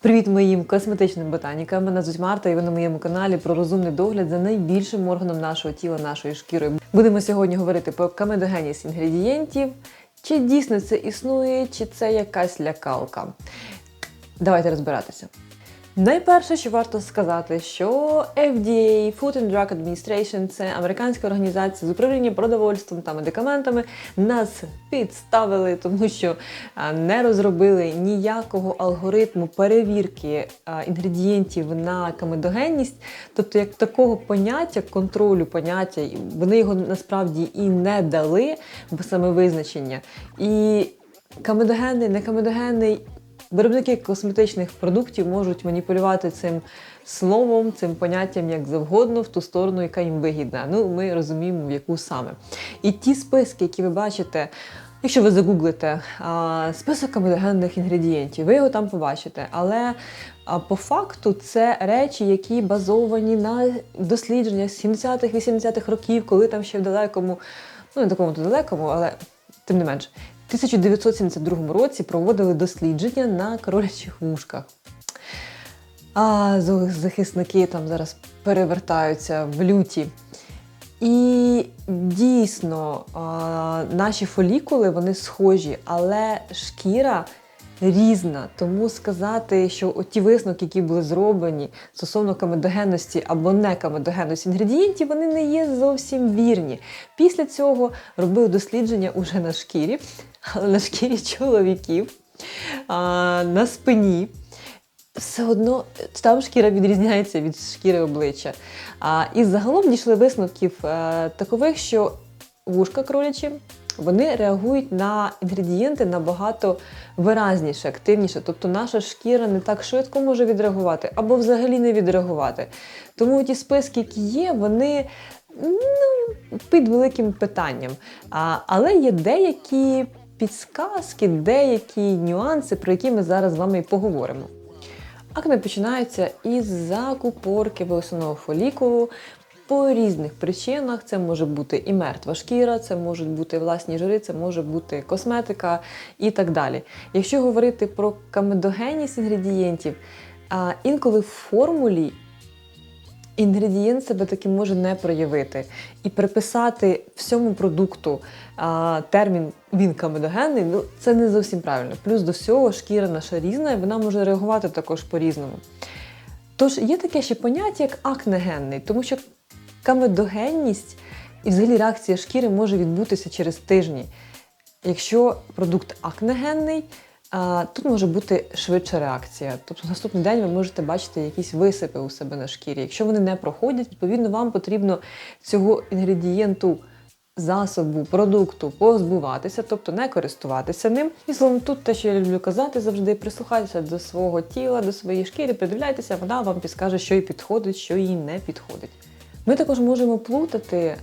Привіт моїм косметичним ботанікам. Мене звуть Марта, і ви на моєму каналі про розумний догляд за найбільшим органом нашого тіла, нашої шкіри. Будемо сьогодні говорити про камедогенність інгредієнтів. Чи дійсно це існує, чи це якась лякалка? Давайте розбиратися. Найперше, що варто сказати, що FDA, Food and Drug Administration, це американська організація з управління продовольством та медикаментами, нас підставили, тому що не розробили ніякого алгоритму перевірки інгредієнтів на камедогенність. Тобто, як такого поняття, контролю поняття, вони його насправді і не дали, бо саме визначення. І камедогенний, не камедогенний. Виробники косметичних продуктів можуть маніпулювати цим словом, цим поняттям як завгодно в ту сторону, яка їм вигідна. Ну, ми розуміємо, в яку саме. І ті списки, які ви бачите, якщо ви загуглите список камедогенних інгредієнтів, ви його там побачите. Але по факту це речі, які базовані на дослідженнях 70-х, 80-х років, коли там ще в далекому, ну не такому то далекому, але тим не менш. В 1972 році проводили дослідження на кролячих вушках. А захисники там зараз перевертаються в люті. І дійсно наші фолікули вони схожі, але шкіра різна. Тому сказати, що ті висновки, які були зроблені стосовно камедогенності або не камедогенності інгредієнтів, вони не є зовсім вірні. Після цього робив дослідження уже на шкірі, але на шкірі чоловіків, а, на спині. Все одно там шкіра відрізняється від шкіри обличчя. А, І загалом дійшли висновків е, такових, що вушка кролячі вони реагують на інгредієнти набагато виразніше, активніше. Тобто наша шкіра не так швидко може відреагувати або взагалі не відреагувати. Тому ті списки, які є, вони ну, під великим питанням. А, Але є деякі підсказки, деякі нюанси, про які ми зараз з вами і поговоримо. Акне починається із закупорки волосяного фолікулу. По різних причинах це може бути і мертва шкіра, це можуть бути власні жири, це може бути косметика і так далі. Якщо говорити про камедогенність інгредієнтів, інколи в формулі інгредієнт себе таки може не проявити. І приписати всьому продукту а, термін він камедогенний, ну це не зовсім правильно. Плюс до всього шкіра наша різна, і вона може реагувати також по-різному. Тож є таке ще поняття, як акнегенний, тому що камедогенність і взагалі реакція шкіри може відбутися через тижні. Якщо продукт акнегенний, Тут може бути швидша реакція. Тобто наступний день ви можете бачити якісь висипи у себе на шкірі. Якщо вони не проходять, відповідно вам потрібно цього інгредієнту, засобу, продукту позбуватися, тобто не користуватися ним. І словом, тут те, що я люблю казати, завжди прислухайтеся до свого тіла, до своєї шкіри, придивляйтеся, вона вам підскаже, що їй підходить, що їй не підходить. Ми також можемо плутати,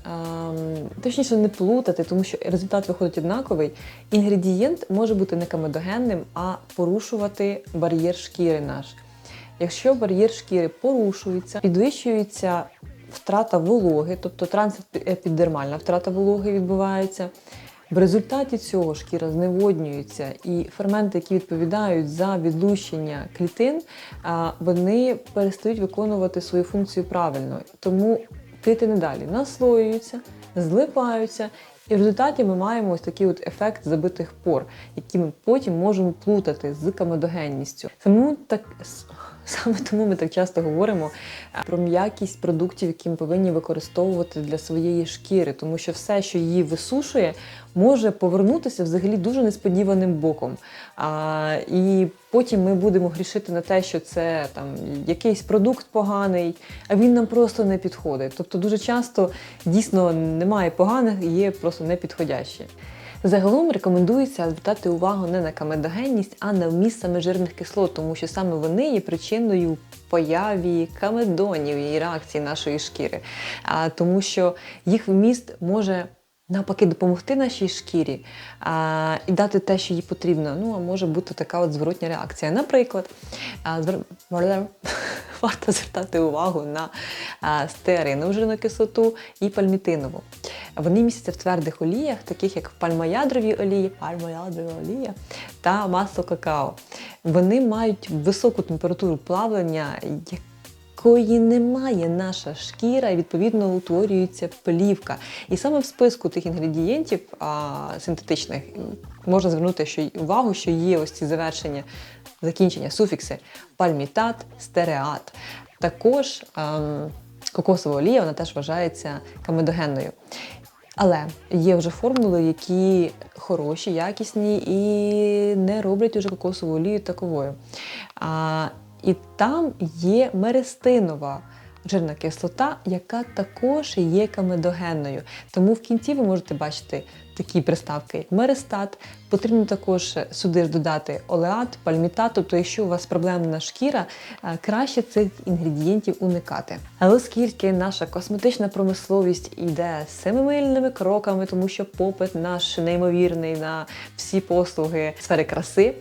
точніше не плутати, тому що результат виходить однаковий. Інгредієнт може бути не камедогенним, а порушувати бар'єр шкіри наш. Якщо бар'єр шкіри порушується, підвищується втрата вологи, тобто трансепідермальна втрата вологи відбувається. В результаті цього шкіра зневоднюється, і ферменти, які відповідають за відлущення клітин, вони перестають виконувати свою функцію правильно. Тому клітини далі наслоюються, злипаються. І в результаті ми маємо ось такий от ефект забитих пор, які ми потім можемо плутати з камедогенністю. Тому так Саме тому ми так часто говоримо е, про м'якість продуктів, які ми повинні використовувати для своєї шкіри, тому що все, що її висушує, може повернутися взагалі дуже несподіваним боком. А, І потім ми будемо грішити на те, що це там якийсь продукт поганий, а він нам просто не підходить. Тобто дуже часто дійсно немає поганих, є просто непідходящі. Загалом рекомендується звертати увагу не на камедогенність, а на вміст жирних кислот, тому що саме вони є причиною появі камедонів і реакції нашої шкіри. А, Тому що їх вміст може. Навпаки, допомогти нашій шкірі а, і дати те, що їй потрібно. Ну, а може бути така от зворотня реакція. Наприклад, а, звер... варто звертати увагу на а, стеаринову жирну кислоту і пальмітинову. Вони містяться в твердих оліях, таких як пальмоядрові олії, пальмоядрова олія та масло какао. Вони мають високу температуру плавлення, якої немає наша шкіра, і відповідно утворюється плівка. І саме в списку тих інгредієнтів а, синтетичних можна звернути що, увагу, що є ось ці завершення, закінчення, суфікси пальмітат, стереат. Також ем, кокосова олія вона теж вважається камедогенною. Але є вже формули, які хороші, якісні і не роблять уже кокосову олію таковою. А, і там є мерестинова жирна кислота, яка також є камедогенною. Тому в кінці ви можете бачити такі приставки, як мерестат. Потрібно також сюди ж додати олеат, пальмітат. Тобто, якщо у вас проблемна шкіра, е, краще цих інгредієнтів уникати. Але оскільки наша косметична промисловість йде семимильними кроками, тому що попит наш неймовірний на всі послуги сфери краси.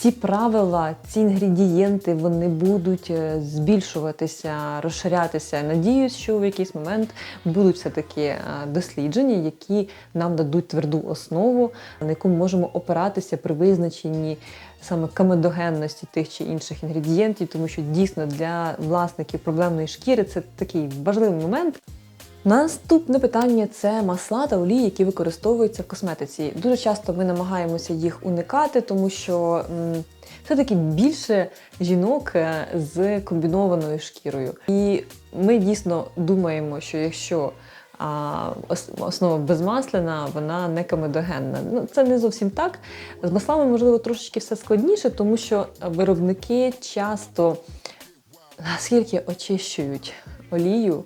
Ці правила, ці інгредієнти вони будуть е, збільшуватися, розширятися. Надіюсь, що в якийсь момент будуть все-таки е, дослідження, які нам дадуть тверду основу, на яку ми можемо опиратися при визначенні саме камедогенності тих чи інших інгредієнтів, тому що дійсно для власників проблемної шкіри це такий важливий момент. Наступне питання це масла та олії, які використовуються в косметиці. Дуже часто ми намагаємося їх уникати, тому що все-таки більше жінок е, з комбінованою шкірою. І ми дійсно думаємо, що якщо а основа безмасляна, вона не камедогенна. Ну, це не зовсім так. З маслами, можливо, трошечки все складніше, тому що виробники часто наскільки очищують олію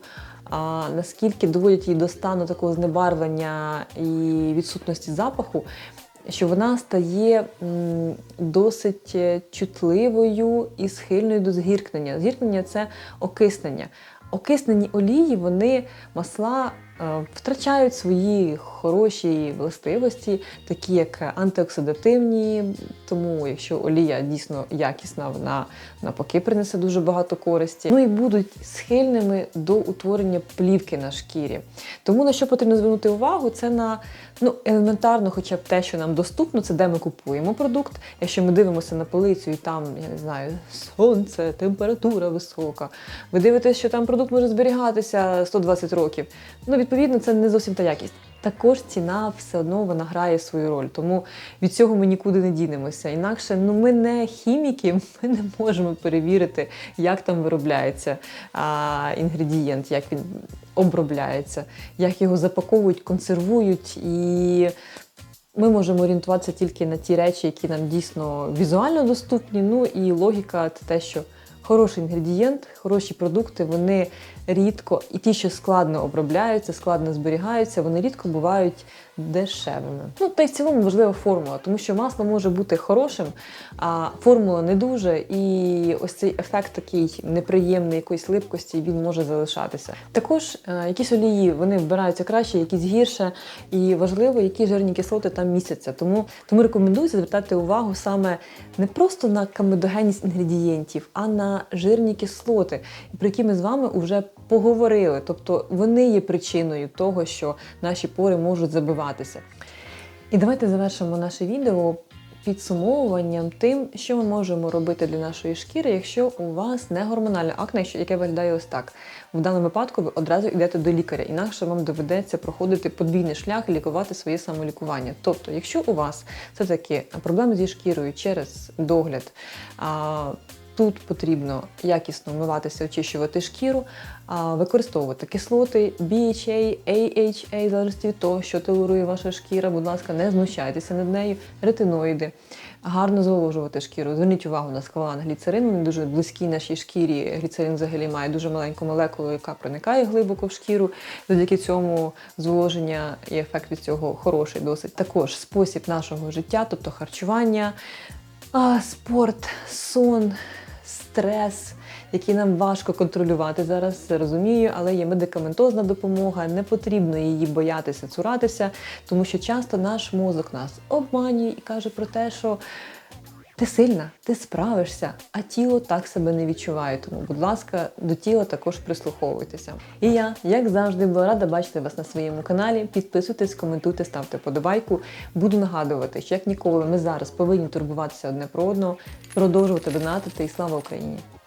а наскільки доводять її до стану такого знебарвлення і відсутності запаху, що вона стає досить е, чутливою і схильною до згіркнення. Згіркнення це окиснення. Окиснені олії, вони масла втрачають свої хороші властивості, такі як антиоксидативні. Тому, якщо олія дійсно якісна, вона навпаки принесе дуже багато користі. Ну і будуть схильними до утворення плівки на шкірі. Тому на що потрібно звернути увагу, це на ну, елементарно, хоча б те, що нам доступно, це де ми купуємо продукт. Якщо ми дивимося на полицю і там, я не знаю, сонце, температура висока. Ви дивитесь, що там продукт може зберігатися 120 років. Ну, відповідно, це не зовсім та якість. Також ціна все одно вона грає свою роль, тому від цього ми нікуди не дінемося. Інакше ну ми не хіміки, ми не можемо перевірити, як там виробляється а, інгредієнт, як він обробляється, як його запаковують, консервують і. Ми можемо орієнтуватися тільки на ті речі, які нам дійсно візуально доступні. Ну і логіка це те, що хороший інгредієнт, хороші продукти, вони рідко, і ті, що складно обробляються, складно зберігаються, вони рідко бувають дешевими. Ну та й в цілому важлива формула, тому що масло може бути хорошим, а формула не дуже. І ось цей ефект такий неприємний якоїсь липкості він може залишатися. Також е, якісь олії вони вбираються краще, якісь гірше, і важливо, які жирні кислоти там містяться. Тому тому рекомендується звертати увагу саме не просто на камедогенність інгредієнтів, а на жирні кислоти, про які ми з вами вже поговорили. Тобто вони є причиною того, що наші пори можуть забиватися. І давайте завершимо наше відео підсумовуванням тим, що ми можемо робити для нашої шкіри, якщо у вас не гормональне акне, яке виглядає ось так. В даному випадку ви одразу йдете до лікаря, інакше вам доведеться проходити подвійний шлях і лікувати своє самолікування. Тобто, якщо у вас все-таки проблеми зі шкірою через догляд, Тут потрібно якісно вмиватися, очищувати шкіру, використовувати кислоти BHA, AHA, в залежності від того, що толерує ваша шкіра. Будь ласка, не знущайтеся над нею, ретиноїди, гарно зволожувати шкіру. Зверніть увагу на скалан гліцерин, вони дуже близькі нашій шкірі. Гліцерин взагалі має дуже маленьку молекулу, яка проникає глибоко в шкіру. Завдяки цьому зволоження і ефект від цього хороший досить. Також спосіб нашого життя, тобто харчування, спорт, сон стрес, який нам важко контролювати зараз, розумію, але є медикаментозна допомога, не потрібно її боятися, цуратися, тому що часто наш мозок нас обманює і каже про те, що Ти сильна, ти справишся, а тіло так себе не відчуває. Тому, будь ласка, до тіла також прислуховуйтеся. І я, як завжди, була рада бачити вас на своєму каналі. Підписуйтесь, коментуйте, ставте подобайку. Буду нагадувати, що як ніколи ми зараз повинні турбуватися одне про одного, продовжувати донатити і слава Україні!